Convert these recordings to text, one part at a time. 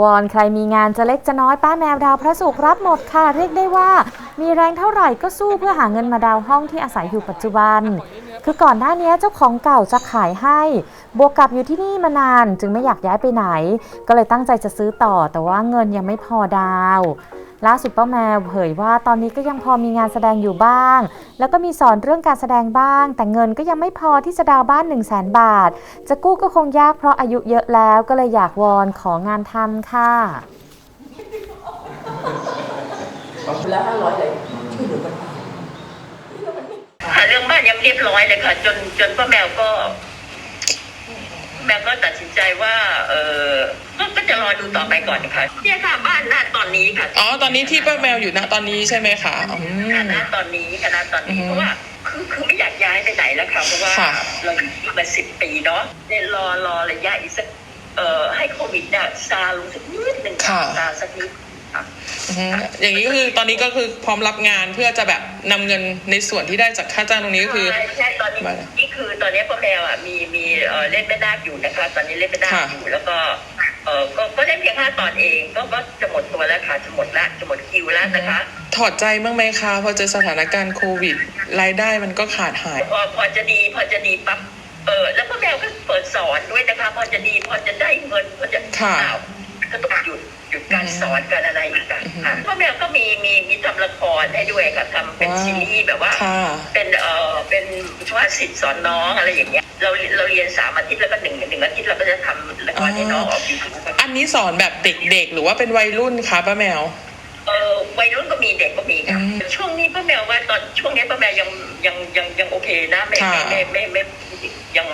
วอนใครมีงานจะเล็กจะน้อยป้าแมวดาวพระสุขรับหมดค่ะ เรียกได้ว่า มีแรงเท่าไหร่ก็สู้เพื่อหาเงินมาดาวห้องที่อาศัยอยู่ปัจจุบัน คือก่อนหน้านี้เจ้าของเก่าจะขายให้ บวกกับอยู่ที่นี่มานานจึงไม่อยากย้ายไปไหน ก็เลยตั้งใจจะซื้อต่อแต่ว่าเงินยังไม่พอดาว ล่าสุดป้าแมวเผยว่าตอนนี้ก็ยังพอมีงานแสดงอยู่บ้าง แล้วก็มีสอนเรื่องการแสดงบ้าง แต่เงินก็ยังไม่พอที่จะดาวน์บ้าน 1 0 0 0 0แบาท จะกู้ก็คงยากเพราะอายุเยอะแล้วก็เลยอยากวอนของานทำค่ะ แล้วห้าร้อยเลยช่วยเหลือกันค่ะเรื่องบ้านยังเรียบร้อยเลยค่ะ จนจนป้าแมวก็ แมวก็ตัดสินใจว่าเออก็ก็จะร อดูต่อไปก่อนค่ะเนี่ยค่ะบ้านหน้าตอนนี้ค่ะอ๋อตอนนี้ที่ป้าแมวอยู่นะตอนนี้ใช่ไหมคะอืมคณะตอนนี้คณะตอนนี้อือฮึเพราะว่าคือคือไม่อยากย้ายไปไหนแล้วค่ะเพราะว่าค่ะ เราอยู่ที่มาสิบปีเนาะเนี่ยรอรอระยะอีกสักเอ่อให้โควิดเนี่ยซาลงสักนิดหนึ่งค่ะ ซาสักนิด ค่ะอืมอย่างนี้ก็คือตอนนี้ก็คือพร้อมรับงานเพื่อจะแบบนำเงินในส่วนที่ได้จากค่าจ้างตรงนี้ก็คือ ใช่ใช่ตอนนี้มาแล้วนี่คือตอนนี้พ่อแมวอะมีมีเอ่อเล่นแม่นาคอยู่นะคะ ตอนนี้เล่นแม่นาคค่ะ อยู่แล้วก็เออก็ก็เล่นเพียงห้าตอนเองก็ก็จะหมดตัวแล้วค่ะจะหมดละจะหมดคิวแล้วนะคะ ถอดใจบ้างไหมคะพอเจอสถานการณ์โควิดรายได้มันก็ขาดหาย พอพอจะดีพอจะดีปั๊บเออแล้วพ่อแมวก็เปิดสอนด้วยนะคะ พอจะดีพอจะได้เงินพอจะค่ะ อ้าว ก็ต้องหยุดหยุดการอืมสอนการอะไรอีกอะอืมค่ะพ่อแมวก็มีมีมีทำละครให้ด้วยค่ะทำเป็นว้าวซีรีส์แบบว่าค่ะเป็นเอ่อเป็นว่าสิทธิ์สอนน้องอะไรอย่างเงี้ยเราเราเรียนสามอาทิตย์แล้วก็หนึ่งหนึ่งอาทิตย์เราก็จะทำละครให้น้องออกยูทูบอันนี้สอนแบบเด็กๆ หรือว่าเป็นวัยรุ่นคะป้าแมวเออวัยรุ่นก็มีเด็กก็มีค่ะอืมช่วงนี้ป้าแมวว่าตอนช่วงนี้ป้าแมวยังยังยังยังโอเคนะไม่ค่ะไม่ไม่ไม่ไม่ยัง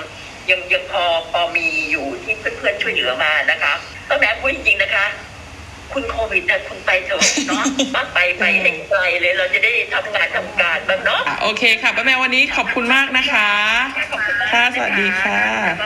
ยังยังพอพอมีอยู่ที่เพื่อนๆช่วยเหลือมานะคะ ป้าแมวพูดจริงๆนะคะ คุณโควิดนะคุณไปเถอะเนาะป้าไปไปให้ไกลเลย เราจะได้ทำงานทำการบ้างเนาะอะโอเคค่ะป้าแมววันนี้ขอบคุณมากนะคะค่ะสวัสดีค่ะ